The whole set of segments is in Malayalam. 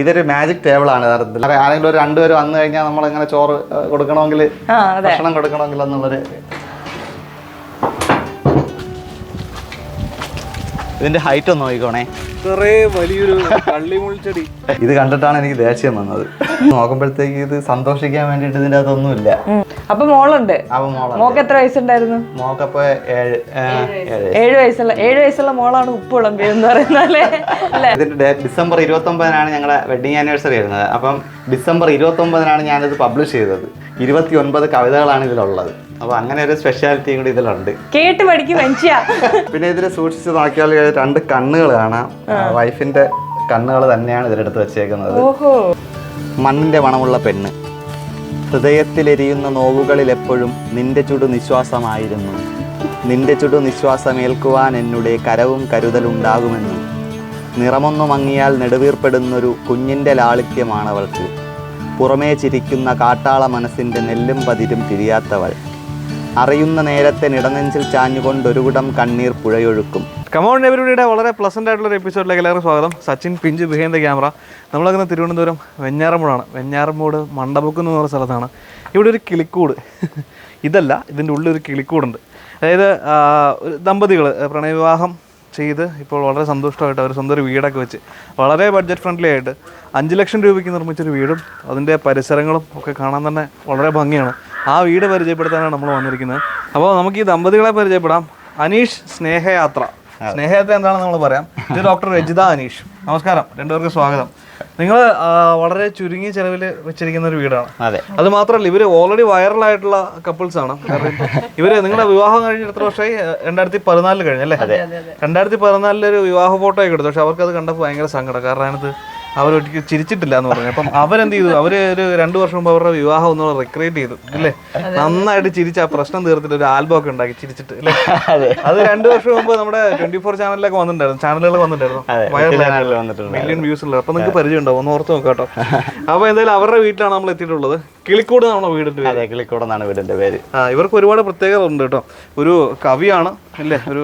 ഇതൊരു മാജിക് ടേബിൾ ആണ് യഥാർത്ഥത്തിൽ. ആരെങ്കിലും ഒരു രണ്ടുപേര് വന്നു കഴിഞ്ഞാൽ നമ്മൾ ഇങ്ങനെ ചോറ് കൊടുക്കണമെങ്കിൽ ഭക്ഷണം കൊടുക്കണമെങ്കിൽ എന്നുള്ളൊരു ഇതിന്റെ ഹൈറ്റ് ഒന്ന് നോക്കിക്കോണേ. വലിയൊരു കള്ളിമുൾച്ചെടി ഇത് കണ്ടിട്ടാണ് എനിക്ക് ദേഷ്യം വന്നത്. നോക്കുമ്പോഴത്തേക്ക് ഇത് സന്തോഷിക്കാൻ വേണ്ടിട്ട് ഇതിന്റെ അതൊന്നും ഇല്ല അപ്പൊ മോളുണ്ട്. മോക്ക് എത്ര വയസ്സുണ്ടായിരുന്നു? മോക്കപ്പോ ഏഴ് വയസ്സുള്ള ഏഴ് വയസ്സുള്ള മോളാണ് ഉപ്പ് വിളമ്പി എന്ന് പറയുന്നല്ലേ അല്ലേ? ഇതിന്റെ ഡിസംബർ ഇരുപത്തി ഒമ്പതിനാണ് ഞങ്ങളുടെ വെഡിങ് ആനിവേഴ്സറി വരുന്നത്. അപ്പം ഡിസംബർ ഇരുപത്തി ഒമ്പതിനാണ് ഞാനിത് പബ്ലിഷ് ചെയ്തത്. ഇരുപത്തി ഒൻപത് കവിതകളാണ് ഇതിലുള്ളത്. അപ്പോൾ അങ്ങനെ ഒരു സ്പെഷ്യാലിറ്റി കൂടി ഇതിലുണ്ട്. കേട്ട് പഠിക്കും മനുഷ്യ. പിന്നെ ഇതിൽ സൂക്ഷിച്ച് നോക്കിയാൽ രണ്ട് കണ്ണുകൾ കാണാം. വൈഫിന്റെ കണ്ണുകൾ തന്നെയാണ് ഇതിലെടുത്ത് വെച്ചേക്കുന്നത്. മണ്ണിന്റെ മണമുള്ള പെണ്ണ്. ഹൃദയത്തിലെരിയുന്ന നോവുകളിൽ എപ്പോഴും നിന്റെ ചുടു നിശ്വാസമായിരുന്നു. നിന്റെ ചുടു നിശ്വാസമേൽക്കുവാൻ എന്നുടെ കരവും കരുതലുണ്ടാകുമെന്നും നിറമൊന്നു മങ്ങിയാൽ നെടുവീർപ്പെടുന്നൊരു കുഞ്ഞിന്റെ ലാളിത്യമാണവൾക്ക്. പുറമേ ചിരിക്കുന്ന കാട്ടാള മനസ്സിന്റെ നെല്ലും പതിരും തിരിയാത്തവൾ. അറിയുന്ന നേരത്തെ നിടനെഞ്ചിൽ ചാഞ്ഞുകൊണ്ടൊരുകുടം കണ്ണീർ പുഴയൊഴുക്കും. കമോൺ എവരിയുടെ വളരെ പ്ലസന്റ് ആയിട്ടുള്ള ഒരു എപ്പിസോഡിലേക്ക് എല്ലാവർക്കും സ്വാഗതം. സച്ചിൻ പിഞ്ച് ബിഹൈൻഡ് ക്യാമറ നമ്മളങ്ങനെ തിരുവനന്തപുരം വെഞ്ഞാറമൂടാണ്. വെഞ്ഞാറമൂട് മണ്ടപുക്ക് എന്ന് പറയുന്ന സ്ഥലത്താണ്. ഇവിടെ ഒരു കിളിക്കൂട്. ഇതല്ല ഇതിന്റെ ഉള്ളിൽ ഒരു കിളിക്കൂടുണ്ട്. അതായത് ദമ്പതികൾ പ്രണയവിവാഹം ചെയ്ത് ഇപ്പോൾ വളരെ സന്തുഷ്ടമായിട്ട് അവർ സ്വന്തം ഒരു വീടൊക്കെ വെച്ച് വളരെ ബഡ്ജറ്റ് ഫ്രണ്ട്ലി ആയിട്ട് അഞ്ച് ലക്ഷം രൂപയ്ക്ക് നിർമ്മിച്ചൊരു വീടും അതിന്റെ പരിസരങ്ങളും ഒക്കെ കാണാൻ തന്നെ വളരെ ഭംഗിയാണ്. ആ വീട് പരിചയപ്പെടുത്താനാണ് നമ്മൾ വന്നിരിക്കുന്നത്. അപ്പോൾ നമുക്ക് ഈ ദമ്പതികളെ പരിചയപ്പെടാം. അനീഷ് സ്നേഹയാത്ര. സ്നേഹയാത്ര എന്താണെന്ന് നമ്മൾ പറയാം. ഇത് ഡോക്ടർ രജിത അനീഷ്. നമസ്കാരം. രണ്ടുപേർക്കും സ്വാഗതം. നിങ്ങൾ വളരെ ചുരുങ്ങിയ ചെലവിൽ വെച്ചിരിക്കുന്ന ഒരു വീടാണ്. അതെ. അത് മാത്രമല്ല ഇവർ ഓൾറെഡി വൈറൽ ആയിട്ടുള്ള കപ്പിൾസ് ആണ്. കാരണം ഇവർ നിങ്ങളുടെ വിവാഹം കഴിഞ്ഞ എത്ര വർഷമായി? രണ്ടായിരത്തി പതിനാലിൽ കഴിഞ്ഞല്ലേ രണ്ടായിരത്തി പതിനാലിൽ ഒരു വിവാഹ ഫോട്ടോ ഒക്കെ എടുത്തു. പക്ഷെ അവർക്ക് അത് കണ്ടപ്പോൾ ഭയങ്കര സങ്കടം. കാരണം അതിനകത്ത് അവർ ഒരിക്കലും ചിരിച്ചിട്ടില്ല എന്ന് പറഞ്ഞു. അപ്പം അവരെന്ത് ചെയ്തു? അവർ ഒരു രണ്ടു വർഷം മുമ്പ് അവരുടെ വിവാഹം ഒന്നും റിക്രിയേറ്റ് ചെയ്തു അല്ലേ നന്നായിട്ട് ചിരിച്ച് ആ പ്രശ്നം തീർത്തിട്ട് ഒരു ആൽബം ഒക്കെ ഉണ്ടാക്കി ചിരിച്ചിട്ട് അല്ലേ അത്. രണ്ടു വർഷം മുമ്പ് നമ്മുടെ ട്വന്റി ഫോർ ചാനലിലൊക്കെ വന്നിട്ടുണ്ടായിരുന്നു. ചാനലുകൾ വന്നിട്ടുണ്ടായിരുന്നു. മില്യൺ വ്യൂസ് ഉള്ളത് അപ്പൊ നിങ്ങൾക്ക് പരിചയം ഉണ്ടാവും. ഒന്ന് ഓർത്ത് നോക്കാട്ടോ കേട്ടോ. അപ്പൊ എന്തായാലും അവരുടെ വീട്ടിലാണ് നമ്മൾ എത്തിയിട്ടുള്ളത്. കിളിക്കൂട് നമ്മുടെ വീടിന്റെ പേര്. കിളിക്കൂട് എന്നാണ് വീടിന്റെ പേര്. ആ ഇവർക്ക് ഒരുപാട് പ്രത്യേകത ഉണ്ട് കേട്ടോ. ഒരു കവിയാണ് അല്ലേ ഒരു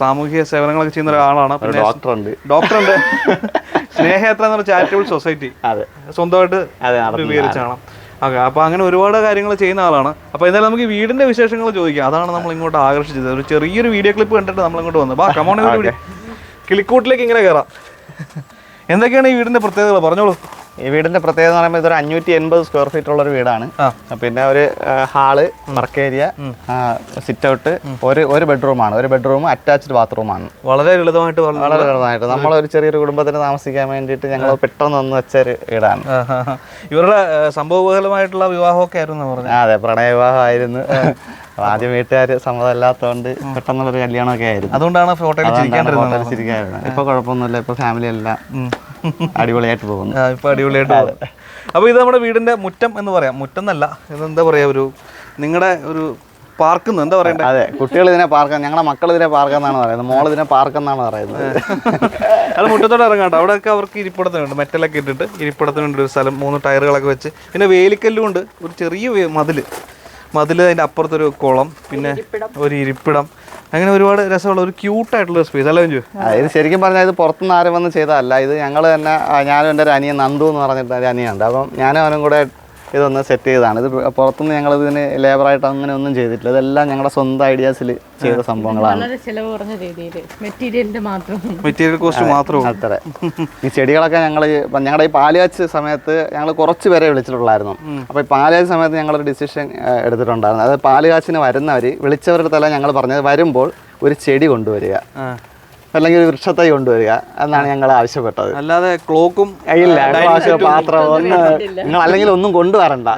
സാമൂഹിക സേവനങ്ങളൊക്കെ ചെയ്യുന്ന ഒരാളാണ്. ഡോക്ടറുണ്ട് ഡോക്ടറുണ്ട് സ്നേഹയാത്ര എന്ന് പറഞ്ഞ ചാരിറ്റബിൾ സൊസൈറ്റി അതെ. സ്വന്തമായിട്ട് രൂപീകരിച്ചാണ് ഓക്കെ അപ്പൊ അങ്ങനെ ഒരുപാട് കാര്യങ്ങൾ ചെയ്യുന്ന ആളാണ്. അപ്പൊ എന്തായാലും നമുക്ക് വീടിന്റെ വിശേഷങ്ങൾ ചോദിക്കാം. അതാണ് നമ്മൾ ഇങ്ങോട്ട് ആകർഷിച്ചത്. ഒരു ചെറിയൊരു വീഡിയോ ക്ലിപ്പ് കണ്ടിട്ട് നമ്മൾ ഇങ്ങോട്ട് വന്നത്. ബാ കമോൺ കിളിക്കൂട്ടിലേക്ക് ഇങ്ങനെ കയറാം എന്തൊക്കെയാണ് ഈ വീടിന്റെ പ്രത്യേകതകൾ? പറഞ്ഞോളൂ. ഈ വീടിന്റെ പ്രത്യേകത എന്ന് പറയുമ്പോൾ ഇതൊരു അഞ്ഞൂറ്റി എൺപത് സ്ക്വയർ ഫീറ്റ് ഉള്ള ഒരു വീടാണ്. പിന്നെ ഒരു hall work area sit out ഒരു ഒരു ബെഡ്റൂമാണ്. ഒരു ബെഡ്റൂം അറ്റാച്ച്ഡ് ബാത്റൂമാണ്. വളരെ ലളിതമായിട്ട് വളരെ ലളിതമായിട്ട്. നമ്മളൊരു ചെറിയൊരു കുടുംബത്തിന് താമസിക്കാൻ വേണ്ടിയിട്ട് ഞങ്ങൾ പെട്ടെന്ന് ഒന്ന് വെച്ച ഒരു വീടാണ്. ഇവരുടെ സംഭവമായിട്ടുള്ള സംഭവബഹലമായിട്ടുള്ള വിവാഹമൊക്കെ ആയിരുന്നു പറഞ്ഞു അതെ അതെ പ്രണയവിവാഹമായിരുന്നു. ആദ്യം വീട്ടുകാർ സമ്മതമല്ലാത്തതുകൊണ്ട് പെട്ടെന്നുള്ളൊരു കല്യാണമൊക്കെ ആയിരുന്നു. അതുകൊണ്ടാണ് ഫോട്ടോ ഇപ്പൊ കുഴപ്പമൊന്നുമില്ല ഇപ്പൊ ഫാമിലി എല്ലാം അടിപൊളിയായിട്ട് പോകുന്നു. ഇപ്പൊ അടിപൊളിയായിട്ട് പോകും അപ്പോൾ ഇത് നമ്മുടെ വീടിന്റെ മുറ്റം എന്ന് പറയാം. മുറ്റം എന്നല്ല ഇത് എന്താ പറയാ ഒരു നിങ്ങളുടെ ഒരു പാർക്കുന്നു എന്താ പറയണ്ടേ? അതെ കുട്ടികൾ ഇതിനെ പാർക്കാൻ ഞങ്ങളുടെ മക്കൾ ഇതിനെ പാർക്കാന്നാണ് പറയുന്നത്. മോൾ ഇതിനെ പാർക്കെന്നാണ് പറയുന്നത്. അത് മുറ്റത്തോടെ ഇറങ്ങാട്ടോ അവിടെയൊക്കെ അവർക്ക് ഇരിപ്പിടത്തിനുണ്ട് മെറ്റലൊക്കെ ഇട്ടിട്ട് ഇരിപ്പിടത്തിനുണ്ട് ഒരു സ്ഥലം മൂന്ന് ടയറുകളൊക്കെ വെച്ച്. പിന്നെ വേലിക്കല്ലും ഉണ്ട്. ഒരു ചെറിയ മതിൽ മതിൽ. മതിൽ അതിന്റെ അപ്പുറത്തൊരു കുളം പിന്നെ ഒരു ഇരിപ്പിടം. അങ്ങനെ ഒരുപാട് രസമുള്ള ഒരു ക്യൂട്ടായിട്ടുള്ള സ്പേസ് അല്ലേ അഞ്ചു ഇത് ശരിക്കും പറഞ്ഞാൽ ഇത് പുറത്തുനിന്ന് ആരും വന്ന് ചെയ്തതല്ല. ഇത് ഞങ്ങൾ തന്നെ ഞാനും എന്റെ ഒരു അനിയൻ നന്ദു എന്ന് പറഞ്ഞിട്ട് ഒരു അനിയുണ്ട് അപ്പം ഞാനും അവനും കൂടെ ഇതൊന്ന് സെറ്റ് ചെയ്തതാണ്. ഇത് പുറത്തുനിന്ന് ഞങ്ങൾ ഇതിന് ലേബറായിട്ട് അങ്ങനെ ഒന്നും ചെയ്തിട്ടില്ല. ഇതെല്ലാം ഞങ്ങളുടെ സ്വന്തം ഐഡിയാസിൽ ചെയ്ത സംഭവങ്ങളാണ്. വളരെ ചിലവ് കുറഞ്ഞ രീതിയിൽ മെറ്റീരിയലിന്റെ മാത്രം. മെറ്റീരിയൽ കോസ്റ്റ് മാത്രമേ ഉള്ളൂ. അത്ര. ഈ ചെടികളൊക്കെ ഞങ്ങൾ ഞങ്ങളുടെ ഈ പാലുകാച്ച് സമയത്ത് ഞങ്ങൾ കുറച്ച് പേരെ വിളിച്ചിട്ടുള്ളായിരുന്നു. അപ്പോൾ ഈ പാലുകാച്ച് സമയത്ത് ഞങ്ങളൊരു ഡിസിഷൻ എടുത്തിട്ടുണ്ടായിരുന്നു. അതായത് പാലുകാച്ചിന് വരുന്നവർ വിളിച്ചവരുടെ തല ഞങ്ങൾ പറഞ്ഞത് വരുമ്പോൾ ഒരു ചെടി കൊണ്ടുവരിക. ആ. അല്ലെങ്കിൽ വൃക്ഷത്തൈ കൊണ്ടുവരിക എന്നാണ് ഞങ്ങൾ ആവശ്യപ്പെട്ടത്. അല്ലാതെ ക്ലോക്കും ഇല്ല പാത്രം ഒന്ന് നിങ്ങൾ അല്ലെങ്കിൽ ഒന്നും കൊണ്ടുവരണ്ട.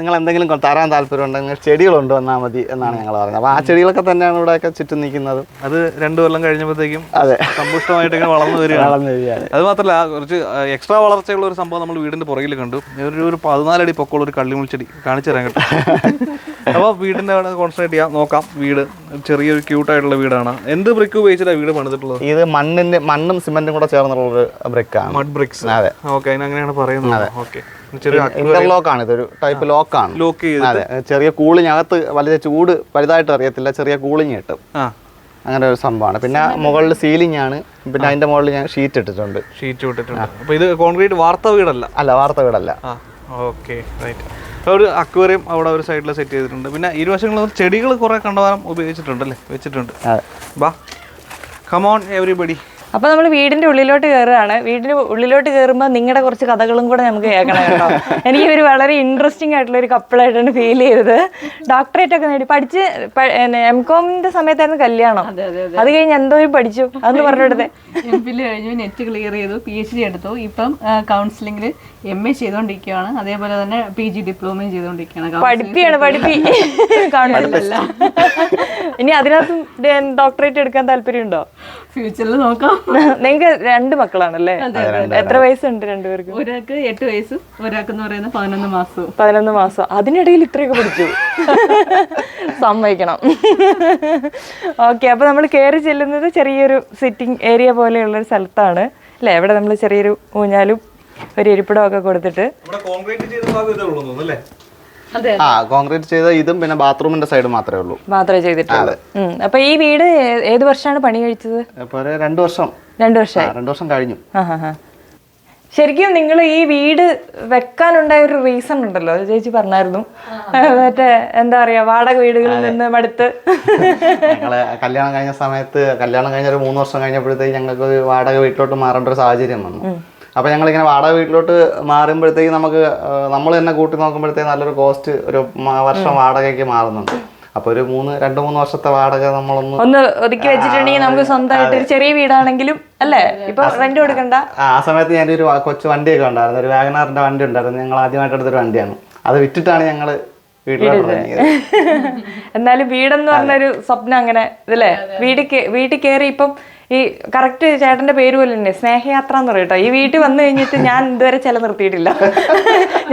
നിങ്ങൾ എന്തെങ്കിലും തരാൻ താല്പര്യം ഉണ്ടെങ്കിൽ ചെടികൾ കൊണ്ടുവന്നാൽ മതി എന്നാണ് ഞങ്ങൾ പറഞ്ഞത്. അപ്പോൾ ആ ചെടികളൊക്കെ തന്നെയാണ് ഇവിടെയൊക്കെ ചുറ്റും നിൽക്കുന്നത്. അത് രണ്ടു കൊല്ലം കഴിഞ്ഞപ്പോഴത്തേക്കും അതെ. സമ്പുഷ്ടമായിട്ട് ഇങ്ങനെ വളർന്നു വരികയാണ്. വളർന്നു വരികയാണ്. അത് മാത്രമല്ല കുറച്ച് എക്സ്ട്രാ വളർച്ചയുള്ള ഒരു സംഭവം നമ്മൾ വീടിന്റെ പുറകിൽ കണ്ടു. ഒരു ഒരു പതിനാലടി പൊക്കമുള്ള ഒരു കള്ളിമുൾച്ചെടി കാണിച്ചു തരാൻ കേട്ടോ. അപ്പോൾ വീടിന്റെ അവിടെ കോൺസെൻട്രേറ്റ് ചെയ്യാം നോക്കാം. വീട് ചെറിയൊരു ക്യൂട്ടായിട്ടുള്ള വീടാണ്. എന്ത് ബ്രിക്ക് ഉപയോഗിച്ചിട്ടാണ് വീട് പണിതിട്ടുള്ളത്? ഇത് മണ്ണിന്റെ മണ്ണും സിമെന്റും കൂടെ ചേർന്നുള്ള ഒരു ബ്രിക്കാണ് മഡ് ബ്രിക്സ് അതെ. ഓക്കെ അങ്ങനെയാണ് പറയുന്നത്. ഓക്കെ ഇന്റർലോക്ക് ആണ്. ഇതൊരു ടൈപ്പ് ലോക്കാണ് ലോക്ക് അതെ. ചെറിയ കൂളിംഗ് അകത്ത് വലിയ ചൂട് വലുതായിട്ട് അറിയത്തില്ല. ചെറിയ കൂളിംഗ് കിട്ടും. അങ്ങനെ ഒരു സംഭവമാണ്. പിന്നെ മുകളിൽ സീലിംഗ് ആണ്. പിന്നെ അതിന്റെ മുകളിൽ ഞാൻ ഷീറ്റ് ഇട്ടിട്ടുണ്ട്. ഷീറ്റ് ഇട്ടിട്ടുണ്ട്. അപ്പോൾ ഇത് കോൺക്രീറ്റ് വാർത്ത വീടല്ല? അല്ല വാർത്ത വീടല്ല. ഓക്കെ റൈറ്റ് ഒരു അക്വേറിയം അവിടെ ഒരു സൈഡിൽ സെറ്റ് ചെയ്തിട്ടുണ്ട്. പിന്നെ ഇരുവശങ്ങളിൽ ചെടികൾ കുറേ കണ്ടവാനം ഉപയോഗിച്ചിട്ടുണ്ട് അല്ലേ വെച്ചിട്ടുണ്ട്. വാ ബാ. കമോൺ എവറിബഡി അപ്പൊ നമ്മൾ വീടിന്റെ ഉള്ളിലോട്ട് കയറുകയാണ് വീടിന്റെ ഉള്ളിലോട്ട് കയറുമ്പോൾ നിങ്ങളുടെ കുറച്ച് കഥകളും കൂടെ നമുക്ക് കേൾക്കണം കേട്ടോ. എനിക്ക് ഒരു വളരെ ഇൻട്രസ്റ്റിംഗ് ആയിട്ടുള്ള ഒരു കപ്പിളായിട്ടാണ് ഫീൽ ചെയ്തത്. ഡോക്ടറേറ്റ് ഒക്കെ നേടി പഠിച്ച് എം കോമിന്റെ സമയത്തായിരുന്നു കല്യാണം. അത് കഴിഞ്ഞ് എന്തോ പഠിച്ചു. അതെന്ന് പറഞ്ഞിടത്തെ എം ഫിൽ കഴിഞ്ഞു നെറ്റ് ക്ലിയർ ചെയ്തു പി എച്ച് ഡി എടുത്തു ഇപ്പം കൗൺസിലിംഗിൽ എം എ ചെയ്തുകൊണ്ടിരിക്കുകയാണ് അതേപോലെ തന്നെ പി ജി ഡിപ്ലോമയും ചെയ്തുകൊണ്ടിരിക്കുകയാണ് പഠിപ്പിയാണ് പഠിപ്പി. കാണുന്നില്ല ഇനി അതിനകത്ത് ഡോക്ടറേറ്റ് എടുക്കാൻ താല്പര്യമുണ്ടോ? ഫ്യൂച്ചറിൽ നോക്കാം. നിങ്ങൾക്ക് രണ്ട് മക്കളാണല്ലേ? എത്ര വയസ്സുണ്ട് രണ്ടുപേർക്കും? ഒരാൾക്ക് എട്ട് വയസ്സും ഒരാൾക്ക് എന്ന് പറയുന്ന പതിനൊന്ന് മാസം പതിനൊന്ന് മാസം. അതിനിടയിൽ ഇത്രയൊക്കെ പഠിച്ചു സമ്മതിക്കണം. ഓക്കെ അപ്പൊ നമ്മൾ കയറി ചെല്ലുന്നത് ചെറിയൊരു സിറ്റിംഗ് ഏരിയ പോലെയുള്ള ഒരു സ്ഥലത്താണ്. അല്ലെ? ഇവിടെ നമ്മൾ ചെറിയൊരു ഊഞ്ഞാലും ഒരു ഇരിപ്പിടം ഒക്കെ കൊടുത്തിട്ട്. കോൺക്രീറ്റ് ചെയ്ത ഭാഗം ഇതേ ഉള്ളൂ അല്ലേ? ആ കോൺക്രീറ്റ് ചെയ്ത ഇതും പിന്നെ ബാത്റൂമിന്റെ സൈഡ് മാത്രമേ ഉള്ളൂ. മാത്രമേ ചെയ്തിട്ടുള്ളൂ. അപ്പൊ ഈ വീട് ഏത് വർഷമാണ് പണി കഴിച്ചത്? രണ്ടു വർഷം. രണ്ടു വർഷം. രണ്ടു ആ, രണ്ട് വർഷം കഴിഞ്ഞു. ശരിക്കും നിങ്ങൾ ഈ വീട് വെക്കാനുണ്ടായ ഒരു റീസൺ ഉണ്ടല്ലോ. ചേച്ചി പറഞ്ഞായിരുന്നു. മറ്റേ എന്താ പറയാ വാടക വീടുകളിൽ നിന്ന് മടുത്ത്. ഞങ്ങൾ കല്യാണം കഴിഞ്ഞ സമയത്ത് കല്യാണം കഴിഞ്ഞ ഒരു മൂന്ന് വർഷം കഴിഞ്ഞപ്പോഴത്തേക്ക് ഞങ്ങൾക്ക് വാടക വീട്ടിലോട്ട് മാറേണ്ട ഒരു സാഹചര്യം വന്നു. അപ്പൊ ഞങ്ങളിങ്ങനെ വാടക വീട്ടിലോട്ട് മാറുമ്പോഴത്തേക്ക് നമുക്ക് നമ്മൾ തന്നെ കൂട്ടി നോക്കുമ്പോഴത്തേക്ക് നല്ലൊരു കോസ്റ്റ് ഒരു വർഷം വാടകയ്ക്ക് മാറുന്നുണ്ട്. അപ്പൊ ഒരു മൂന്ന് രണ്ട് മൂന്ന് വർഷത്തെ വാടക നമ്മളൊന്ന് ഒന്ന് ഒതുക്കി വെച്ചിട്ടുണ്ടെങ്കിൽ നമുക്ക് സ്വന്തമായിട്ട് ഒരു ചെറിയ വീടാണെങ്കിലും അല്ലേ? ഇപ്പൊ റെന്റ് കൊടുക്കണ്ട. ആ സമയത്ത് ഞാനൊരു കൊച്ചു വണ്ടിയൊക്കെ ഉണ്ടായിരുന്നു. ഒരു വാഗനാറിന്റെ വണ്ടി ഉണ്ടായിരുന്നു. ഞങ്ങൾ ആദ്യമായിട്ട് എടുത്തൊരു വണ്ടിയാണ്. അത് വിറ്റിട്ടാണ് ഞങ്ങൾ എന്നാലും വീടെന്ന് പറഞ്ഞൊരു സ്വപ്നം അങ്ങനെ ഇതല്ലേ? വീട് വീട്ടിൽ കയറി ഇപ്പം ഈ കറക്റ്റ് ചേട്ടന്റെ പേര് പോലെ തന്നെ സ്നേഹയാത്ര എന്ന് പറയട്ടോ ഈ വീട്ടിൽ വന്നു കഴിഞ്ഞിട്ട് ഞാൻ ഇതുവരെ ചില നിർത്തിയിട്ടില്ല.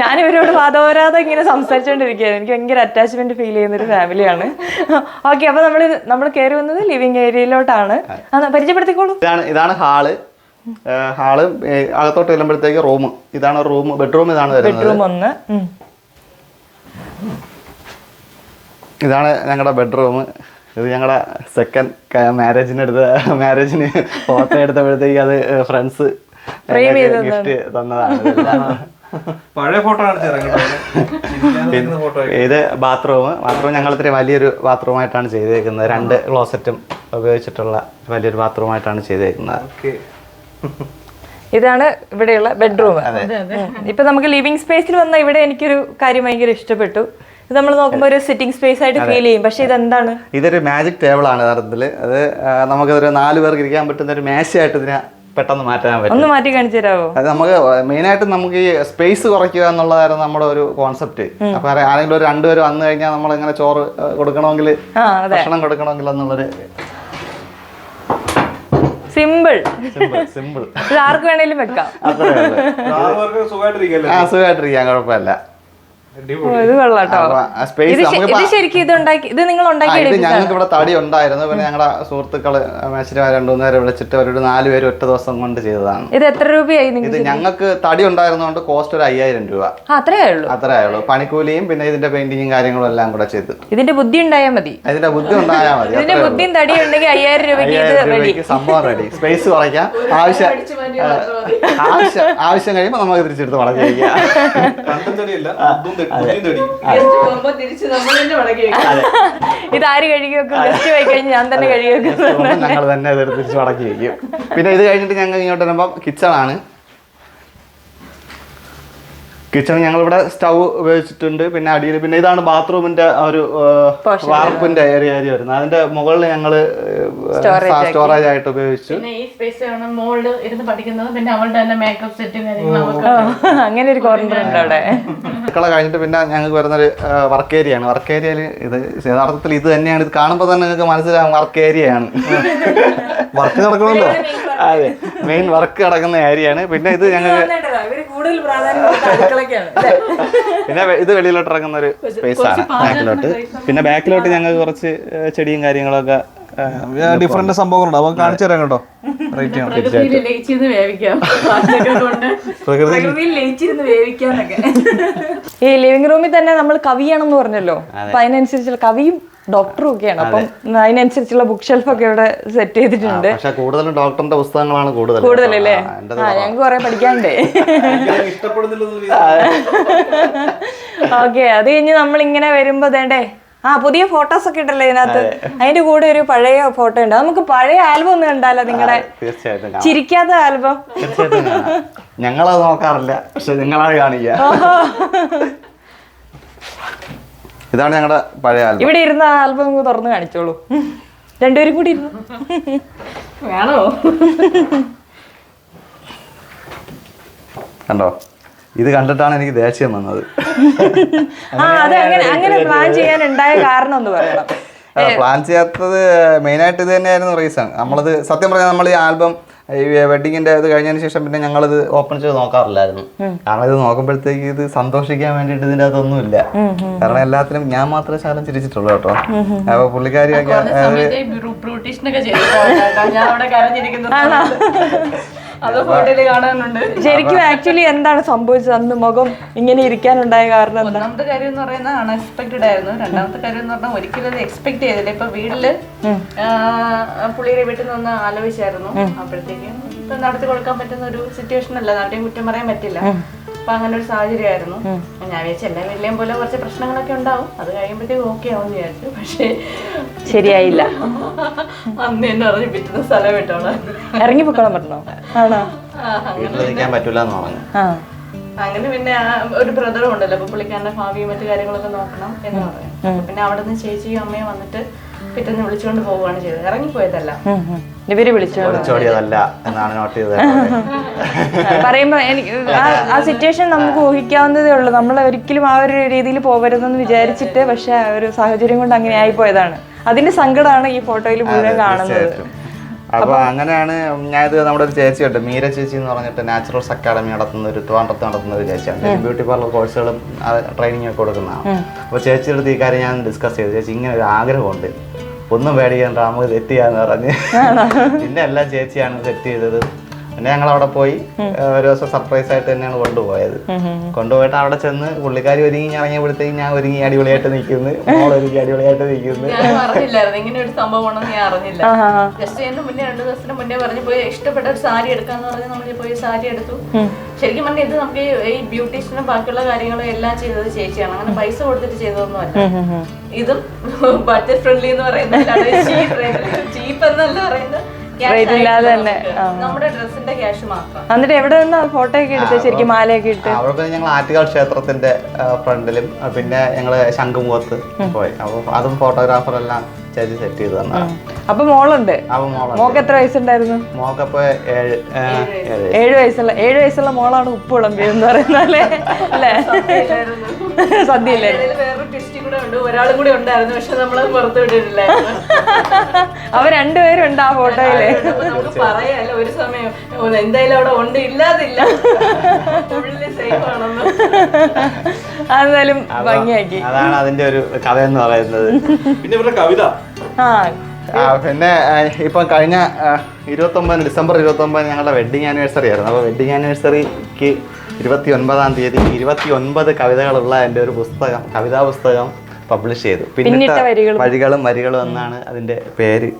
ഞാൻ ഇവരോട് വാദോരാതെ ഇങ്ങനെ സംസാരിച്ചുകൊണ്ടിരിക്കുകയാണ് എനിക്ക് ഭയങ്കര അറ്റാച്ച്മെന്റ് ഫീൽ ചെയ്യുന്ന ഒരു ഫാമിലിയാണ് ഓക്കെ അപ്പൊ നമ്മൾ നമ്മൾ കയറി വന്നത് ലിവിങ് ഏരിയയിലോട്ടാണ് പരിചയപ്പെടുത്തിക്കോളൂ. ഇതാണ് ഇതാണ് ഹാൾ. ഹാൾ അകത്തോട്ട് ചെല്ലുമ്പോഴത്തേക്ക് റൂം. ഇതാണ് റൂം ബെഡ്റൂം ഇതാണ് ബെഡ്റൂം ഒന്ന്. ഇതാണ് ഞങ്ങളുടെ ബെഡ്റൂം. ഇത് ഞങ്ങളുടെ സെക്കൻഡ് മാരേജിന് എടുത്ത മാരേജിന് ഫോട്ടോ എടുത്തപ്പോഴത്തേക്ക് അത് ഫ്രണ്ട്സ് ഗിഫ്റ്റ് തന്നതാണ്. പഴയ ഫോട്ടോ ഇത് ബാത്റൂം ബാത്റൂം ഞങ്ങൾ ഇത്തിരി വലിയൊരു ബാത്റൂമായിട്ടാണ് ചെയ്തേക്കുന്നത്. രണ്ട് ക്ലോസറ്റും ഉപയോഗിച്ചിട്ടുള്ള വലിയൊരു ബാത്റൂമായിട്ടാണ് ചെയ്തേക്കുന്നത്. ഓക്കെ. ഇതാണ് ഇവിടെയുള്ള ബെഡ്റൂം ഇപ്പൊ നമുക്ക് ലിവിംഗ് സ്പേസിൽ വന്ന ഇവിടെ എനിക്കൊരു കാര്യം ഭയങ്കര ഇഷ്ടപ്പെട്ടു. ഇത് നമ്മൾ നോക്കുമ്പോൾ ഒരു സിറ്റിംഗ് സ്പേസ് ആയിട്ട് ഫീൽ ചെയ്യും. പക്ഷെ ഇതെന്താണ്? ഇതൊരു മാജിക് ടേബിൾ ആണ് യഥാർത്ഥത്തിൽ അത് നമുക്ക് നമുക്കിതൊരു നാല് പേർക്ക് ഇരിക്കാൻ പറ്റുന്ന ഒരു മേശയായിട്ട് ഇതിനെ പെട്ടെന്ന് മാറ്റാൻ പറ്റും. ഒന്ന് മാറ്റി കാണിച്ചു തരാമോ അത് നമുക്ക് മെയിനായിട്ട് നമുക്ക് ഈ സ്പേസ് കുറയ്ക്കുക എന്നുള്ളതായിരുന്നു നമ്മുടെ ഒരു കോൺസെപ്റ്റ് അപ്പൊ ആരെങ്കിലും ഒരു രണ്ടുപേര് വന്നു കഴിഞ്ഞാൽ നമ്മൾ ഇങ്ങനെ ചോറ് കൊടുക്കണമെങ്കിൽ ഭക്ഷണം കൊടുക്കണമെങ്കിൽ എന്നുള്ളൊരു സിമ്പിൾ സിമ്പിൾ ആർക്ക് വേണേലും വെക്കാം. അത്രേ ഉള്ളൂ. ആറുപേർക്ക് സുഖമായിട്ടിരിക്കല്ലേ? ആ സുഖമായിട്ടിരിക്കാൻ കുഴപ്പമില്ല. ഇത് കൊള്ളാട്ടോ. ഇത് ഇത് ശരിക്കും ഇത് ഉണ്ടാക്കി ഇത് നിങ്ങൾ ഉണ്ടാക്കി ഞങ്ങൾക്ക് ഇവിടെ തടി ഉണ്ടായിരുന്നു. പിന്നെ ഞങ്ങളുടെ സുഹൃത്തുക്കൾ മേശരിമാർ രണ്ടു മൂന്ന് പേരെ വിളിച്ചിട്ട് അവരോട് നാല് പേര് ഒറ്റ ദിവസം കൊണ്ട് ചെയ്തതാണ്. ഇത് എത്ര രൂപയായി നിങ്ങൾ ഇത് ഞങ്ങൾക്ക് തടി ഉണ്ടായിരുന്നതുകൊണ്ട് കോസ്റ്റ് ഒരു അയ്യായിരം രൂപ. അത്രേ ഉള്ളൂ. അത്രേ ആയുള്ളൂ പണിക്കൂലിയും പിന്നെ ഇതിന്റെ പെയിന്റിങ്ങും കാര്യങ്ങളും എല്ലാം കൂടെ ചെയ്ത്. ഇതിന്റെ ബുദ്ധി ഉണ്ടായാൽ മതി. അതിന്റെ ബുദ്ധി ഉണ്ടായാൽ മതി. ഇതിന്റെ ഉള്ളൂ. ബുദ്ധിയും തടി ഉണ്ടെങ്കിൽ അയ്യായിരം രൂപയ്ക്ക് സംഭവം റെഡി സ്പേസ് കുറയ്ക്കാം. ആവശ്യം ആവശ്യം ആവശ്യം കഴിയുമ്പോൾ നമുക്ക് തിരിച്ചെടുത്ത് വളഞ്ഞു കഴിക്കാം കണ്ടും തടിയല്ല ബുദ്ധും തടി- ബുദ്ധിയും തടി തിരിച്ച് നമ്മൾ തന്നെ മടക്കി വെക്കും. ഇത് ആര് കഴുകി വെക്കും? ഗസ്റ്റ് പോയി കഴിഞ്ഞ് ഞാൻ തന്നെ കഴുകി വെക്കും. ഞങ്ങൾ തന്നെ തിരിച്ച് മടക്കി വെക്കും. പിന്നെ ഇത് കഴിഞ്ഞിട്ട് ഞങ്ങൾ ഇങ്ങോട്ട് വരുമ്പോൾ കിച്ചൺ ആണ്. കിച്ചൺ ഞങ്ങളിവിടെ സ്റ്റൗ ഉപയോഗിച്ചിട്ടുണ്ട്. പിന്നെ അടിയിൽ പിന്നെ ഇതാണ് ബാത്റൂമിന്റെ ഒരു വാർപ്പിന്റെ ഏരിയ ഏരിയ വരുന്നത്. അതിന്റെ മുകളിൽ ഞങ്ങൾ സ്റ്റോറേജ് ആയിട്ട് ഉപയോഗിച്ചു. പിന്നെ ഈ സ്പേസ് ആണ് മോൾ ഇരുന്ന് പഠിക്കുന്നത്. പിന്നെ അവളുടെ തന്നെ മേക്കപ്പ് സെറ്റും അങ്ങനെ ഒരു കോർണർ ഉണ്ട് അവിടെ. മക്കളെ കഴിഞ്ഞിട്ട് പിന്നെ ഞങ്ങൾക്ക് വരുന്നൊരു വർക്ക് ഏരിയ ആണ്. വർക്ക് ഏരിയയിൽ ഇത് യഥാർത്ഥത്തിൽ ഇത് തന്നെയാണ്. ഇത് കാണുമ്പോൾ തന്നെ നിങ്ങൾക്ക് മനസ്സിലാവും വർക്ക് ഏരിയയാണ് ആണ്. വർക്ക് നടക്കണമല്ലോ അതെ. മെയിൻ വർക്ക് നടക്കുന്ന ഏരിയയാണ് ആണ്. പിന്നെ ഇത് ഞങ്ങൾക്ക് കൂടുതൽ പ്രാധാന്യം പിന്നെ ഇത് വെളിയിലോട്ട് ഇറങ്ങുന്ന ഒരു സ്പേസ് ആണ്. ബാക്കിലോട്ട്. പിന്നെ ബാക്കിലോട്ട് ഞങ്ങൾക്ക് കുറച്ച് ചെടിയും കാര്യങ്ങളൊക്കെ ഡിഫറെന്റ് സംഭവങ്ങളുണ്ട്. അവൻ കാണിച്ചു തരാം കേട്ടോ. റേറ്റ് ഈ ലിവിംഗ് റൂമിൽ തന്നെ നമ്മൾ കവിയാണെന്ന് പറഞ്ഞല്ലോ. അപ്പൊ അതിനനുസരിച്ചുള്ള കവിയും ഡോക്ടറും ഒക്കെയാണ്. അപ്പം അതിനനുസരിച്ചുള്ള ബുക്ക് ഷെൽഫ് ഒക്കെ ഇവിടെ സെറ്റ് ചെയ്തിട്ടുണ്ട്. പക്ഷെ കൂടുതലും ഡോക്ടറിന്റെ പുസ്തകങ്ങളാണ് കൂടുതൽ കൂടുതലല്ലേ? ഞങ്ങൾക്ക് കുറെ പഠിക്കാണ്ടേ ഓക്കെ അത് കഴിഞ്ഞ് നമ്മൾ ഇങ്ങനെ വരുമ്പോ വേണ്ടേ ആ പുതിയ ഫോട്ടോസ് ഒക്കെ ഉണ്ടല്ലോ ഇതിനകത്ത്? അതിന്റെ കൂടെ ഒരു പഴയ ഫോട്ടോ ഉണ്ട്. നമുക്ക് പഴയ ആൽബം ഒന്ന് കണ്ടാലോ നിങ്ങളുടെ തീർച്ചയായിട്ടും ചിരിക്കാത്ത ആൽബം ഞങ്ങളത് നോക്കാറില്ല പക്ഷെ നിങ്ങളത് കാണിക്ക ഇതാണ് ഞങ്ങളുടെ പഴയ ആൽബം ഇവിടെ ഇരുന്ന ആൽബം ഒന്ന് തുറന്ന് കാണിച്ചോളൂ. രണ്ടുപേരും കൂടി ഇരുന്നു. വേണോ? കണ്ടോ? ഇത് കണ്ടിട്ടാണ് എനിക്ക് ദേഷ്യം വന്നത്. ആ അത് അങ്ങനെ അങ്ങനെ പ്ലാൻ ചെയ്യാൻ ഉണ്ടായ കാരണം ഒന്ന് പറയണം. പ്ലാൻ ചെയ്യാത്തത് മെയിനായിട്ട് ഇത് തന്നെയായിരുന്നു റീസൺ നമ്മളത് സത്യം പറഞ്ഞാൽ നമ്മൾ ഈ ആൽബം ഈ വെഡിങ്ങിന്റെ ഇത് കഴിഞ്ഞതിന് ശേഷം പിന്നെ ഞങ്ങളിത് ഓപ്പൺ ചെയ്ത് നോക്കാറില്ലായിരുന്നു. കാരണം ഇത് നോക്കുമ്പോഴത്തേക്ക് ഇത് സന്തോഷിക്കാൻ വേണ്ടിയിട്ട് ഇതിന്റെ അകത്തൊന്നുമില്ല കാരണം എല്ലാത്തിനും ഞാൻ മാത്രമേ ശാലം ചിരിച്ചിട്ടുള്ളൂ കേട്ടോ. അപ്പൊ പുള്ളിക്കാരിയൊക്കെ ശരിക്കും ആക്ച്വലി എന്താണ് സംഭവിച്ചത്? അന്ന് മുഖം ഇങ്ങനെ ഇരിക്കാനുണ്ടായ കാരണം ഒന്നാമത്തെ കാര്യം എന്ന് പറയുന്നത് അൺഎക്സ്പെക്ടഡ് ആയിരുന്നു. രണ്ടാമത്തെ കാര്യം എന്ന് പറഞ്ഞാൽ ഒരിക്കലും അത് എക്സ്പെക്ട് ചെയ്തില്ല. ഇപ്പൊ വീട്ടിൽ പുള്ളിയുടെ വീട്ടിൽ നിന്ന് ആലോചിച്ചായിരുന്നു. അപ്പോഴത്തേക്കും ഇപ്പൊ നടത്തി കൊടുക്കാൻ പറ്റുന്ന ഒരു സിറ്റുവേഷൻ അല്ല. നാട്ടിൽ കുറ്റം പറയാൻ പറ്റില്ല. അപ്പൊ അങ്ങനെ ഒരു സാഹചര്യമായിരുന്നു. ഞാൻ വിചാരിച്ചു എല്ലാ വീട്ടിലെയും പോലെ കുറച്ച് പ്രശ്നങ്ങളൊക്കെ ഉണ്ടാവും. അത് കഴിയുമ്പോഴത്തേക്കും ഓക്കെ ആവും വിചാരിച്ചു. പക്ഷേ ശരിയായില്ല. അന്ന് എന്നെ അറിഞ്ഞ് പിറ്റുന്ന സ്ഥലം വിട്ടോളാം. ഇറങ്ങി പൊക്കോളാൻ പറ്റണോ? ആണോ? പറഞ്ഞു. ആ. അങ്ങനെ പിന്നെ ആ ഒരു ബ്രദറും ഉണ്ടല്ലോ അപ്പൊ പുള്ളിക്കാരന്റെ ഭാവിയും മറ്റു കാര്യങ്ങളൊക്കെ നോക്കണം എന്ന് പറഞ്ഞു. അപ്പൊ പിന്നെ അവിടെ നിന്ന് ചേച്ചിയും അമ്മയും വന്നിട്ട് പിറ്റേന്ന് വിളിച്ചുകൊണ്ട് പോവുകയാണ് ചെയ്തത്. ഇറങ്ങിപ്പോയതല്ല. ഇവർ എന്നാണ് നോട്ട് ചെയ്തത്. പറയുമ്പോ എനിക്ക് ആ സിറ്റുവേഷൻ നമുക്ക് ഊഹിക്കാവുന്നതേ ഉള്ളൂ. നമ്മൾ ഒരിക്കലും ആ ഒരു രീതിയിൽ പോകരുതെന്ന് വിചാരിച്ചിട്ട് പക്ഷെ ആ ഒരു സാഹചര്യം കൊണ്ട് അങ്ങനെ ആയി പോയതാണ് അതിന്റെ സങ്കടമാണ് ഈ ഫോട്ടോയിൽ മുഴുവൻ കാണുന്നത്. അപ്പൊ അങ്ങനെയാണ് ഞാൻ ഇത് നമ്മുടെ ഒരു ചേച്ചിയുണ്ട് മീര ചേച്ചി എന്ന് പറഞ്ഞിട്ട് നാച്ചുറൽസ് അക്കാഡമി നടത്തുന്ന ഒരു ട്രിവാൻഡ്രത്ത് നടത്തുന്ന ഒരു ചേച്ചിയാണ്. ബ്യൂട്ടി പാർലർ കോഴ്സുകളും ട്രെയിനിങ് ഒക്കെ കൊടുക്കുന്നതാണ്. അപ്പോൾ ചേച്ചിയുടെ അടുത്ത് ഈ കാര്യം ഞാൻ ഡിസ്കസ് ചെയ്തു. ചേച്ചി ഇങ്ങനെ ഒരു ആഗ്രഹമുണ്ട്. ഒന്നും പേടിക്കണ്ട നമുക്ക് സെറ്റ് ചെയ്യാന്ന് പറഞ്ഞ്. പിന്നെ എല്ലാം ചേച്ചിയാണ് സെറ്റ് ചെയ്തത്. പിന്നെ ഞങ്ങൾ അവിടെ പോയി ഒരു ദിവസം സർപ്രൈസ് ആയിട്ട് തന്നെയാണ് കൊണ്ടുപോയത്. കൊണ്ടുപോയിട്ട് അവിടെ ചെന്ന് പുള്ളിക്കാരി ഒരുങ്ങി ഇറങ്ങിയപ്പോഴത്തേക്ക് ഞാൻ ഒരുങ്ങി അടിപൊളിയായിട്ട് നിൽക്കുന്നു. മോൾ ഒരുങ്ങി അടിപൊളിയായിട്ട് നിൽക്കുന്നു. ഇങ്ങനെ ഒരു സംഭവം ഉണ്ടെന്ന് ഞാൻ അറിഞ്ഞില്ല. ജസ്റ്റ് എന്റെ മുന്നേ രണ്ട് ദിവസത്തിന് മുന്നേ പറഞ്ഞു പോയി ഇഷ്ടപ്പെട്ട ഒരു സാരി എടുക്കാന്ന് പറഞ്ഞ് നമ്മൾ പോയി സാരി എടുത്തു. ശരിക്കും പറഞ്ഞാൽ ഇത് നമുക്ക് ഈ- ഈ ബ്യൂട്ടീഷ്യനും ബാക്കിയുള്ള കാര്യങ്ങളും എല്ലാം ചെയ്തത് ചേച്ചിയാണ്. അങ്ങനെ പൈസ കൊടുത്തിട്ട് ചെയ്തതൊന്നുമല്ല. ഇതും ബഡ്ജറ്റ് ഫ്രണ്ട്ലി എന്ന് പറയുന്നത് ചീപ്പ് എന്നല്ല പറയുന്നത്. ഇല്ലാതെ തന്നെ, നമ്മുടെ ഡ്രസ്സിന്റെ ക്യാഷ് മാത്രം. എന്നിട്ട് എവിടെ നിന്ന് ഫോട്ടോ ഒക്കെ എടുത്ത് ശരിക്കും മാലയൊക്കെ ഇട്ട്? അവിടെ പിന്നെ ഞങ്ങൾ ആറ്റുകാൽ ക്ഷേത്രത്തിന്റെ ഫ്രണ്ടിലും പിന്നെ ഞങ്ങൾ ശംഖുമുഖത്ത് പോയി. അപ്പോൾ അതും ഫോട്ടോഗ്രാഫർ എല്ലാം ചേച്ചി സെറ്റ് ചെയ്ത് തന്നതാണ് അപ്പൊ മോളുണ്ട്? മോക്ക് എത്ര വയസ്സുണ്ടായിരുന്നു? മോക്കപ്പോ ഏഴ് ഏഴ് വയസ്സുള്ള ഏഴ് വയസ്സുള്ള മോളാണ് ഉപ്പ് വിളമ്പിയെന്ന് പറയുന്നത് അല്ലേ? സദ്യയില്ലേ ഉണ്ട് ഒരാളും കൂടി ഉണ്ടായിരുന്നു പക്ഷെ നമ്മൾ പുറത്തു വിട്ടിട്ടില്ലായിരുന്നു. അവ രണ്ടുപേരും ഉണ്ട് ആ ഫോട്ടോയിൽ നമുക്ക് പറയാല്ല ഒരു സമയം എന്തായാലും അവിടെ ഉണ്ട് ഇല്ലാതില്ല. സേഫ് ആണെന്ന്. അതെന്തായാലും ഭംഗിയാക്കി. അതാണ് അതിന്റെ ഒരു കഥ എന്ന് പറയുന്നത്. പിന്നെ ഇവരുടെ കവിത. ആ. പിന്നെ ഇപ്പൊ കഴിഞ്ഞ ഇരുപത്തൊമ്പതിന് ഡിസംബർ ഇരുപത്തൊമ്പതിന് ഞങ്ങളുടെ വെഡിങ് ആനിവേഴ്സറി ആയിരുന്നു. അപ്പോൾ വെഡിങ് ആനിവേഴ്സറിക്ക് ഇരുപത്തി ഒൻപതാം തീയതി ഇരുപത്തി ഒൻപത് കവിതകളുള്ള എന്റെ ഒരു പുസ്തകം കവിതാ പുസ്തകം പബ്ലിഷ് ചെയ്തു. പിന്നിട്ട വരികളും. വഴികളും വരികളും എന്നാണ് അതിന്റെ പേര്.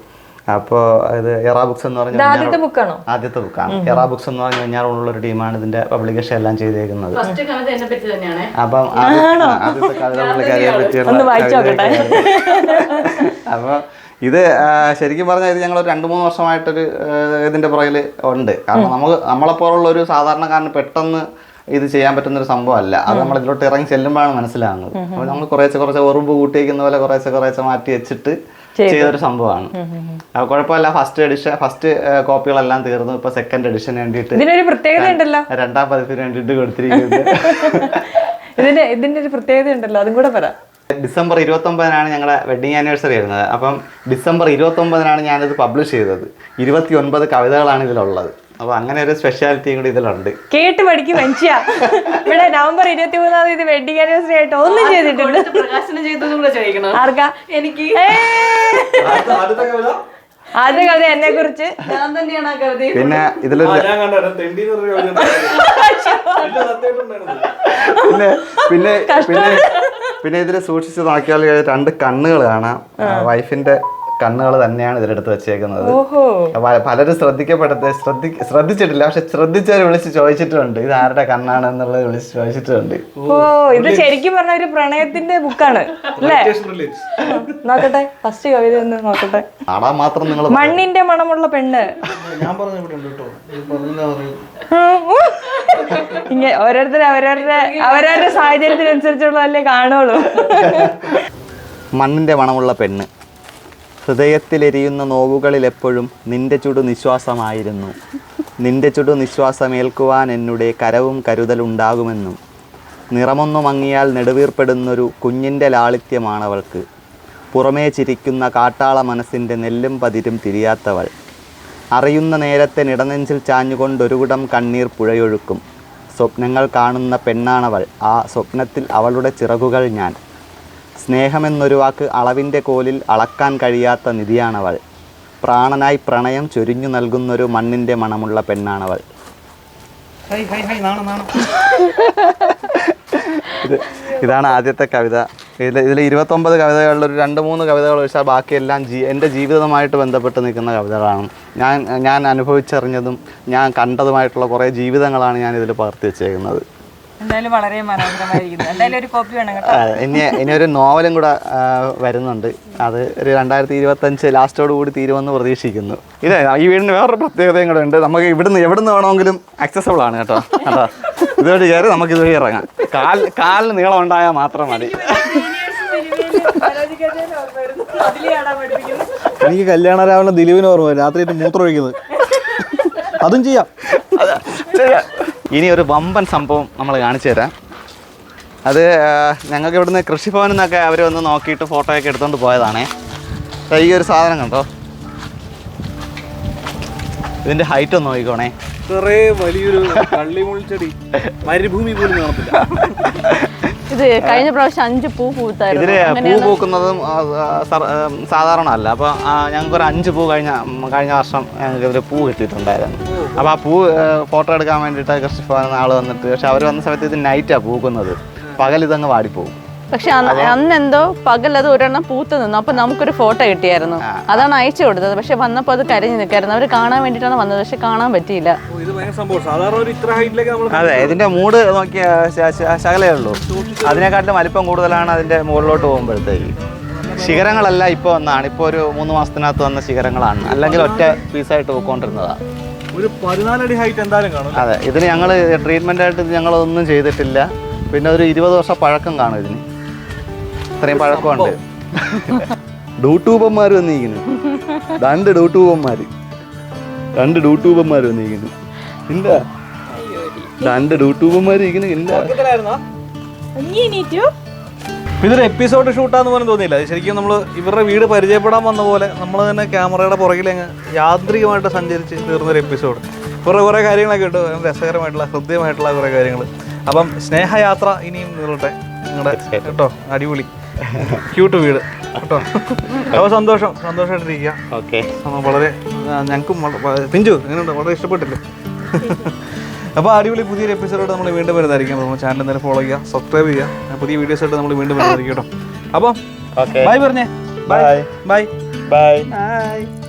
അപ്പോ ഇത് എറാ ബുക്സ് എന്ന് പറഞ്ഞ ആദ്യത്തെ ബുക്കാണോ? ആദ്യത്തെ ബുക്കാണ്. എറാ ബുക്സ് എന്ന് പറഞ്ഞ കഴിഞ്ഞാറുള്ള ഒരു ടീമാണ് ഇതിന്റെ പബ്ലിക്കേഷൻ എല്ലാം ചെയ്തേക്കുന്നത്. അപ്പം അപ്പൊ ആദ്യത്തെ പറ്റിയുള്ള. അപ്പോൾ ഇത് ശരിക്കും പറഞ്ഞാൽ ഇത് ഞങ്ങൾ രണ്ട് മൂന്ന് വർഷമായിട്ടൊരു ഇതിന്റെ പുറകിൽ ഉണ്ട്. കാരണം നമുക്ക് നമ്മളെപ്പോലുള്ള ഒരു സാധാരണക്കാരന് പെട്ടെന്ന് ഇത് ചെയ്യാൻ പറ്റുന്ന ഒരു സംഭവമല്ല. അത് നമ്മൾ ഇതിലോട്ട് ഇറങ്ങി ചെല്ലുമ്പോഴാണ് മനസ്സിലാകുന്നത്. അപ്പോൾ നമ്മൾ കുറേശ്ശെ കുറച്ച് ഉറുമ്പ് കൂട്ടിയിരിക്കുന്ന പോലെ കുറേശ്ശെ കുറേശ്ശെ മാറ്റി വെച്ചിട്ട് ചെയ്തൊരു സംഭവമാണ്. അപ്പൊ കുഴപ്പമില്ല. ഫസ്റ്റ് എഡിഷൻ ഫസ്റ്റ് കോപ്പികളെല്ലാം തീർന്നു. ഇപ്പൊ സെക്കൻഡ് എഡിഷൻ വേണ്ടിയിട്ട് ഇതിനൊരു പ്രത്യേകത ഉണ്ടല്ലോ. രണ്ടാം പതിപ്പിന് വേണ്ടിയിട്ട് കൊടുത്തിരിക്കുന്നത് ഇതിന്റെ ഇതിന്റെ ഒരു പ്രത്യേകത ഉണ്ടല്ലോ. അതും കൂടെ പറ. ഡിസംബർ ഇരുപത്തൊമ്പതിനാണ് ഞങ്ങളുടെ വെഡിങ് ആനിവേഴ്സറി വരുന്നത്. അപ്പം ഡിസംബർ ഇരുപത്തൊമ്പതിനാണ് ഞാനിത് പബ്ലിഷ് ചെയ്തത്. ഇരുപത്തി ഒൻപത് കവിതകളാണ് ഇതിലുള്ളത്. അപ്പോൾ അങ്ങനെ ഒരു സ്പെഷ്യാലിറ്റി കൂടി ഇതിലുണ്ട്. കേട്ട് പഠിക്കും മനുഷ്യ. ഇവിടെ നവംബർ ഇരുപത്തി മൂന്നാം തീയതി വെഡിങ് ആനിവേഴ്സറി ആയിട്ട് ഒന്നും ചെയ്തിട്ടുണ്ട് പ്രകാശനം ചെയ്തതും കൂടെ ചോദിക്കണം. ആർക്കാ? എനിക്ക്. അടുത്ത കവിത? ആദ്യ കവിത എന്നെ കുറിച്ച്. ഞാൻ തന്നെയാണ് ആ കവിത പിന്നെ ഇതിലൊരു. പിന്നെ പിന്നെ പിന്നെ പിന്നെ ഇതിൽ സൂക്ഷിച്ച് നോക്കിയാൽ രണ്ട് കണ്ണുകൾ കാണാം. വൈഫിന്റെ കണ്ണുകൾ തന്നെയാണ് ഇതിലെടുത്ത് വെച്ചേക്കുന്നത്. ഓഹോ. പലരും ശ്രദ്ധിക്കപ്പെടുത്ത ശ്രദ്ധി ശ്രദ്ധിച്ചിട്ടില്ല. പക്ഷെ ശ്രദ്ധിച്ചവർ വിളിച്ച് ചോദിച്ചിട്ടുണ്ട്. ഇത് ആരുടെ കണ്ണാണ് എന്നുള്ളത് വിളിച്ച് ചോദിച്ചിട്ടുണ്ട്. ഓ ഇത് ശരിക്കും പറഞ്ഞ ഒരു പ്രണയത്തിന്റെ ബുക്കാണ്. അല്ലേ? നോക്കട്ടെ. ഫസ്റ്റ് കവിത ഒന്ന് നോക്കട്ടെ. കാണാൻ മാത്രം നിങ്ങൾ മണ്ണിന്റെ മണമുള്ള പെണ്ണ്. ഞാൻ പറഞ്ഞ ഇവിടെ ഉണ്ട് കേട്ടോ. ഇത് പറഞ്ഞില്ല പറയൂ. ഇങ്ങനെ ഓരോരുത്തരും അവരവരുടെ അവരവരുടെ സാഹചര്യത്തിനനുസരിച്ചുള്ളതല്ലേ കാണുള്ളൂ. മണ്ണിന്റെ മണമുള്ള പെണ്ണ്. ഹൃദയത്തിലെരിയുന്ന നോവുകളിലെപ്പോഴും നിന്റെ ചുടു നിശ്വാസമായിരുന്നു. നിന്റെ ചുടു നിശ്വാസമേൽക്കുവാൻ എന്നുടെ കരവും കരുതലുണ്ടാകുമെന്നും നിറമൊന്നു മങ്ങിയാൽ നെടുവീർപ്പെടുന്നൊരു കുഞ്ഞിന്റെ ലാളിത്യമാണവൾക്ക്. പുറമേ ചിരിക്കുന്ന കാട്ടാള മനസ്സിന്റെ നെല്ലും പതിരും തിരിയാത്തവൾ. അറിയുന്ന നേരത്തെ നിടനെഞ്ചിൽ ചാഞ്ഞുകൊണ്ടൊരുകുടം കണ്ണീർ പുഴയൊഴുക്കും. സ്വപ്നങ്ങൾ കാണുന്ന പെണ്ണാണവൾ. ആ സ്വപ്നത്തിൽ അവളുടെ ചിറകുകൾ ഞാൻ. സ്നേഹമെന്നൊരു വാക്ക് അളവിന്റെ കോലിൽ അളക്കാൻ കഴിയാത്ത നിധിയാണവൾ. പ്രാണനായി പ്രണയം ചൊരിഞ്ഞു നൽകുന്നൊരു മണ്ണിന്റെ മണമുള്ള പെണ്ണാണവൾ. ഇത് ഇതാണ് ആദ്യത്തെ കവിത. ഇതിൽ ഇതിൽ ഇരുപത്തൊമ്പത് കവിതകളിൽ ഒരു രണ്ട് മൂന്ന് കവിതകൾ ഒഴിച്ചാൽ ബാക്കിയെല്ലാം ജീ എന്റെ ജീവിതവുമായിട്ട് ബന്ധപ്പെട്ട് നിൽക്കുന്ന കവിതകളാണ്. ഞാൻ ഞാൻ അനുഭവിച്ചറിഞ്ഞതും ഞാൻ കണ്ടതുമായിട്ടുള്ള കുറേ ജീവിതങ്ങളാണ് ഞാൻ ഇതിൽ പകർത്തി വെച്ചേക്കുന്നത്. എന്തായാലും വളരെ മനോഹരമായിരിക്കുന്നു. എന്തായാലും ഒരു കോപ്പി വേണം കേട്ടോ. ഇനി ഇനി ഒരു നോവലും കൂടെ വരുന്നുണ്ട്. അത് ഒരു രണ്ടായിരത്തി ഇരുപത്തഞ്ച് ലാസ്റ്റോട് കൂടി തീരുമെന്ന് പ്രതീക്ഷിക്കുന്നു. ഇതേ ഈ വീടിന് വേറൊരു പ്രത്യേകതയും കൂടെ ഉണ്ട്. നമുക്ക് ഇവിടുന്ന് എവിടുന്ന് വേണമെങ്കിലും അക്സസബിൾ ആണ് കേട്ടോ. കേട്ടോ ഇതുവഴി കയറി നമുക്ക് ഇതുവഴി ഇറങ്ങാം. കാൽ കാലിന് നീളം ഉണ്ടായാൽ മാത്രം മതി. എനിക്ക് കല്യാണ രാവിലെ ദിലീപിന് ഓർമ്മ രാത്രി മൂത്രം ഒഴിക്കുന്നത് അതും ചെയ്യാം. ഇനി ഒരു വമ്പൻ സംഭവം നമ്മൾ കാണിച്ചു തരാം. അത് ഞങ്ങൾക്ക് ഇവിടുന്ന് കൃഷിഭവനിൽ നിന്നൊക്കെ അവർ വന്ന് നോക്കിയിട്ട് ഫോട്ടോയൊക്കെ എടുത്തുകൊണ്ട് പോയതാണേ. ഈ ഒരു സാധനം കണ്ടോ? ഇതിന്റെ ഹൈറ്റ് ഒന്ന് നോക്കിക്കോണേ. വലിയൊരു കള്ളിമുൾച്ചെടി മരുഭൂമി പോലും ഇത് കഴിഞ്ഞ പ്രാവശ്യം അഞ്ച് പൂ പൂത്തായിരുന്നു. ഇതിൽ പൂ പൂക്കുന്നതും സാധാരണ അല്ല അപ്പൊ ഞങ്ങൾക്ക് ഒരു അഞ്ച് പൂ കഴിഞ്ഞ കഴിഞ്ഞ വർഷം ഞങ്ങൾക്ക് ഇതിൽ പൂ കിട്ടിയിട്ടുണ്ടായിരുന്നു. അപ്പൊ ആ പൂ ഫോട്ടോ എടുക്കാൻ വേണ്ടിയിട്ട് കൃഷിഭവൻ ആൾ വന്നിട്ട് പക്ഷെ അവർ വന്ന സമയത്ത് ഇത് നൈറ്റാണ് പൂക്കുന്നത്. പകൽ ഇതങ്ങ് വാടിപ്പോകും. പക്ഷെ അന്ന് അന്ന് എന്തോ പകൽ അത് ഒരെണ്ണം പൂത്ത് നിന്നു. അപ്പൊ നമുക്കൊരു ഫോട്ടോ കിട്ടിയായിരുന്നു. അതാണ് അയച്ചു കൊടുത്തത്. പക്ഷെ വന്നപ്പോ അത് കരഞ്ഞു നിൽക്കായിരുന്നു. അവർ കാണാൻ വേണ്ടിട്ടാണ് വന്നത്. പക്ഷെ കാണാൻ പറ്റിയില്ല. ഓ, ഇത് ഭയങ്കര സംഭവം സാധാരണ ഒരു ഇത്ര ഹൈറ്റിലേക്ക് നമ്മൾ അതെ ഇതിന്റെ മൂട് നോക്കിയ ശകലേ ഉള്ളൂ. അതിനെക്കാട്ടിലും വലിപ്പം കൂടുതലാണ് അതിന്റെ മുകളിലോട്ട് പോകുമ്പോഴത്തേക്ക്. ശിഖരങ്ങളല്ല ഇപ്പോൾ വന്നാണ്. ഇപ്പോൾ ഒരു മൂന്ന് മാസത്തിനകത്ത് വന്ന ശിഖരങ്ങളാണ്. അല്ലെങ്കിൽ ഒറ്റ പീസായിട്ട് പോയിക്കൊണ്ടിരുന്നതാണ് ഒരു പതിനാലടി ഹൈറ്റ് എന്തായാലും കാണും അതെ ഇതിന് ഞങ്ങൾ ട്രീറ്റ്മെന്റ് ആയിട്ട് ഇത് ഞങ്ങളൊന്നും ചെയ്തിട്ടില്ല. പിന്നെ ഒരു ഇരുപത് വർഷം പഴക്കം കാണും ഇതിന്. ഇത്രയും പഴക്കമുണ്ട്. ഡൂട്ടൂബന്മാർ വന്നിരിക്കുന്നു. രണ്ട് ഡൂട്ടൂബന്മാർ രണ്ട് ഡൂട്ടൂബന്മാർ വന്നിരിക്കുന്നു. ഇല്ല. രണ്ട് ഡൂട്ടൂബന്മാർ ഇരിക്കുന്നു. ഇല്ല. ഇതൊരു എപ്പിസോഡ് ഷൂട്ടാന്ന് പോലും തോന്നിയില്ല. ശരിക്കും നമ്മൾ ഇവരുടെ വീട് പരിചയപ്പെടാൻ വന്ന പോലെ നമ്മൾ തന്നെ ക്യാമറയുടെ പുറകിലങ്ങ് യാന്ത്രികമായിട്ട് സഞ്ചരിച്ച് തീർന്നൊരു എപ്പിസോഡ് കുറേ കുറേ കാര്യങ്ങളൊക്കെ ഉണ്ട്. രസകരമായിട്ടുള്ള ഹൃദ്യമായിട്ടുള്ള കുറേ കാര്യങ്ങൾ അപ്പം സ്നേഹയാത്ര ഇനിയും നീളട്ടെ. നിങ്ങളുടെ കേട്ടോ? അടിപൊളി. ക്യൂട്ട് വീട്. കേട്ടോ? അപ്പോൾ സന്തോഷം. സന്തോഷമായിട്ടിരിക്കുക ഓക്കെ വളരെ ഞങ്ങൾക്കും പിഞ്ചു എങ്ങനെയുണ്ട് വളരെ ഇഷ്ടപ്പെട്ടില്ലേ? അപ്പോൾ അടിപൊളി പുതിയൊരു എപ്പിസോഡായിട്ട് നമ്മൾ വീണ്ടും വരുന്നതായിരിക്കും. അപ്പോൾ നമ്മുടെ ചാനൽ എന്തായാലും ഫോളോ ചെയ്യുക സബ്സ്ക്രൈബ് ചെയ്യുക. പുതിയ വീഡിയോസ് ആയിട്ട് നമ്മൾ വീണ്ടും വരുന്നതായിരിക്കും കേട്ടോ. അപ്പോൾ ബൈ പറഞ്ഞേ. Bye bye bye bye